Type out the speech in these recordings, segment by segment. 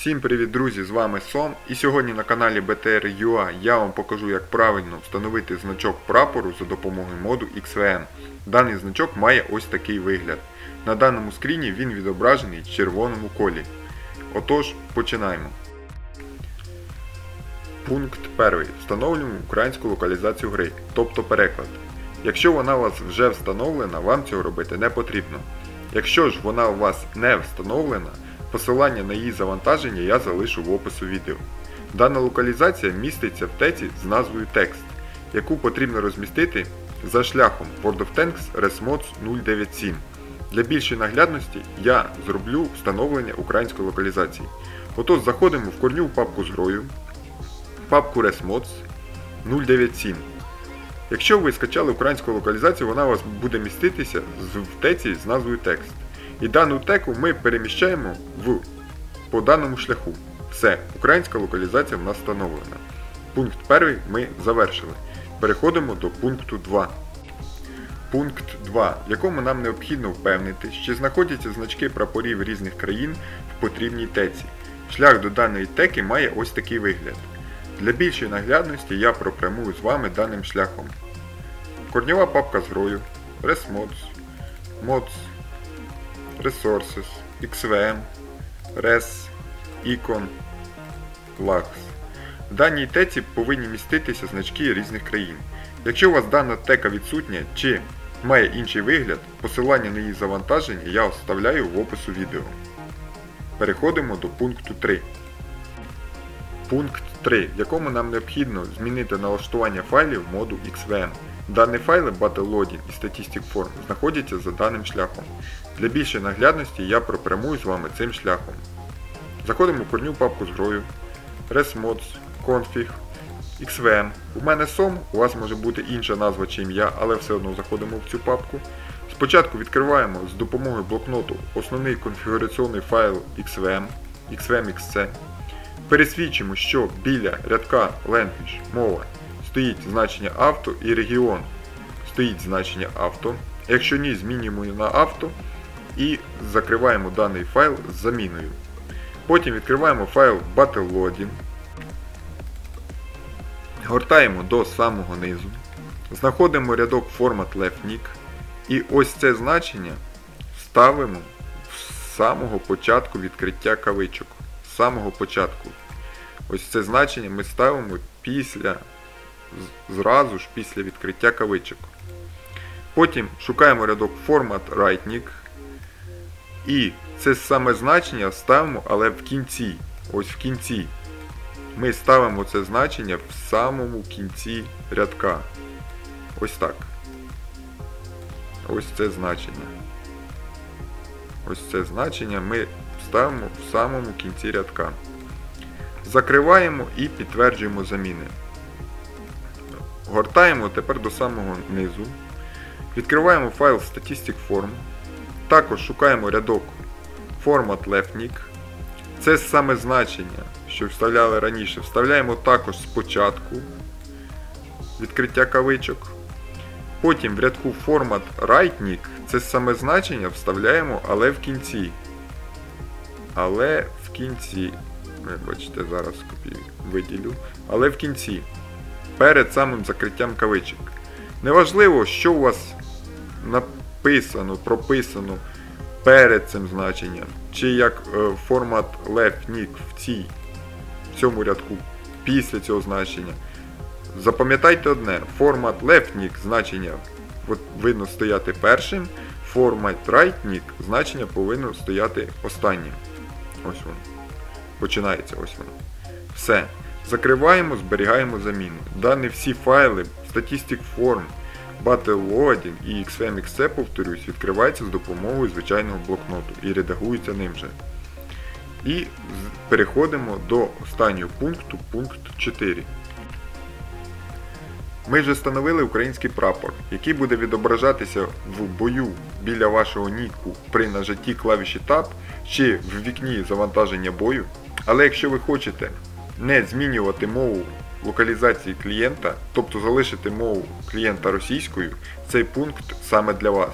Всім привіт, друзі! З вами Сом. І сьогодні на каналі BTR.ua я вам покажу, як правильно встановити значок прапору за допомогою моду XVM. Даний значок має ось такий вигляд. На даному скріні він відображений в червоному колі. Отож, починаємо. Пункт 1. Встановлюємо українську локалізацію гри, тобто переклад. Якщо вона у вас вже встановлена, вам цього робити не потрібно. Якщо ж вона у вас не встановлена, посилання на її завантаження я залишу в опису відео. Дана локалізація міститься в теці з назвою текст, яку потрібно розмістити за шляхом World of Tanks ResMods 097. Для більшої наглядності я зроблю встановлення української локалізації. Отож заходимо в корню папку з грою, папку ResMods 097. Якщо ви скачали українську локалізацію, вона у вас буде міститися в теці з назвою текст. І дану теку ми переміщаємо в, по даному шляху. Все, українська локалізація в нас встановлена. Пункт 1 ми завершили. Переходимо до пункту 2. Пункт 2, в якому нам необхідно впевнити, що знаходяться значки прапорів різних країн в потрібній теці. Шлях до даної теки має ось такий вигляд. Для більшої наглядності я пропрямую з вами даним шляхом. Корнєва папка з грою, ResMods, Mods, Resources, XVM, Res, Icon, Lux. В даній теці повинні міститися значки різних країн. Якщо у вас дана тека відсутня чи має інший вигляд, посилання на її завантаження я оставляю в опису відео. Переходимо до пункту 3. Пункт 3, в якому нам необхідно змінити налаштування файлів моду XVM. Дані файли BattleLoading і Statistic Form знаходяться за даним шляхом. Для більшої наглядності я пропрямую з вами цим шляхом. Заходимо в корню папку з грою, ResMods, Config, XVM. У мене SOM, у вас може бути інша назва чи ім'я, але все одно заходимо в цю папку. Спочатку відкриваємо з допомогою блокноту основний конфігураційний файл XVM, XVM.xc. Пересвідчимо, що біля рядка Language мова стоїть значення авто і регіон стоїть значення авто. Якщо ні, змінюємо на авто і закриваємо даний файл з заміною. Потім відкриваємо файл BattleLoading, гортаємо до самого низу, знаходимо рядок Format LeftNick і ось це значення ставимо з самого початку відкриття кавичок. З самого початку. Ось це значення ми ставимо після, зразу ж після відкриття кавичок. Потім шукаємо рядок Format WriteNick. І це саме значення ставимо, але в кінці. Ось в кінці. Ми ставимо це значення в самому кінці рядка. Ось так. Ось це значення. Ось це значення ми ставимо в самому кінці рядка. Закриваємо і підтверджуємо заміни. Гортаємо тепер до самого низу. Відкриваємо файл Statistic Form. Також шукаємо рядок Format LeftNick. Це саме значення, що вставляли раніше. Вставляємо також спочатку відкриття кавичок. Потім в рядку Format WriteNick це саме значення вставляємо, але в кінці. Але в кінці. Ви бачите, зараз копію виділю. Але в кінці. Перед самим закриттям кавичок. Неважливо, що у вас написано, прописано перед цим значенням, чи як е, формат left-nick в цій, в цьому рядку після цього значення. Запам'ятайте одне, формат left-nick значення повинно стояти першим, формат right-nick значення повинно стояти останнім. Ось воно. Починається ось воно. Все. Закриваємо, зберігаємо заміну. Дані всі файли, Statistic Form, BattleLoading і XVMXC, повторюсь, відкриваються з допомогою звичайного блокноту і редагуються ним же. І переходимо до останнього пункту, пункт 4. Ми вже встановили український прапор, який буде відображатися в бою біля вашого ніку при нажатті клавіші Tab чи в вікні завантаження бою. Але якщо ви хочете не змінювати мову локалізації клієнта, тобто залишити мову клієнта російською, цей пункт саме для вас.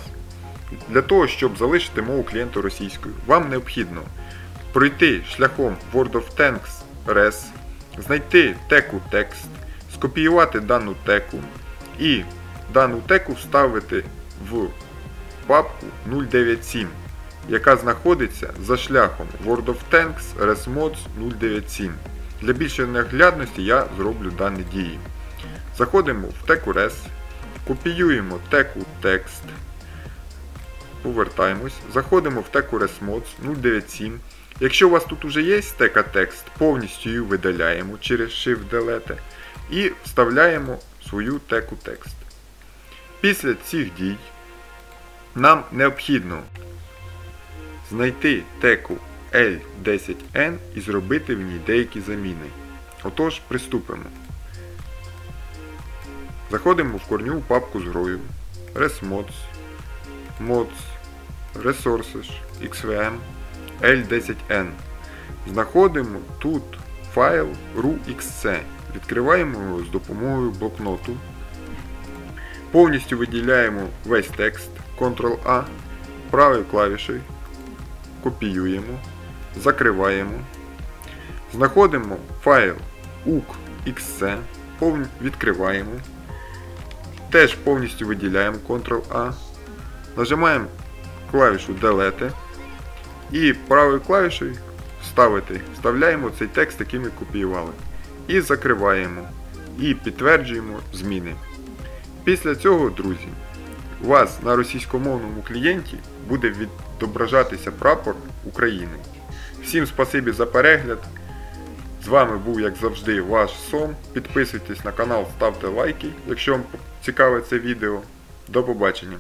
Для того, щоб залишити мову клієнту російською, вам необхідно пройти шляхом World of Tanks Res, знайти теку текст, скопіювати дану теку і дану теку вставити в папку 097, яка знаходиться за шляхом World of Tanks ResMods 097. Для більшої наглядності я зроблю дані дії. Заходимо в теку Res, копіюємо теку текст, повертаємось, заходимо в теку ResMods 097. Якщо у вас тут вже є тека текст, повністю її видаляємо через Shift-Delete і вставляємо свою теку текст. Після цих дій нам необхідно знайти теку L10N і зробити в ній деякі заміни. Отож, приступимо. Заходимо в корню папку з грою ResMods, Mods, Resources, XVM, L10N. Знаходимо тут файл RUXC. Відкриваємо його з допомогою блокноту. Повністю виділяємо весь текст Ctrl-A, правою клавішею, копіюємо, закриваємо. Знаходимо файл повн- відкриваємо. Теж повністю виділяємо Ctrl-A. Нажимаємо клавішу Delete і правою клавішею вставити, вставляємо цей текст, який ми копіювали. І закриваємо. І підтверджуємо зміни. Після цього, друзі, у вас на російськомовному клієнті буде відображатися прапор України. Всім спасибі за перегляд. З вами був, як завжди, ваш Сом. Підписуйтесь на канал, ставте лайки, якщо вам цікаве це відео. До побачення!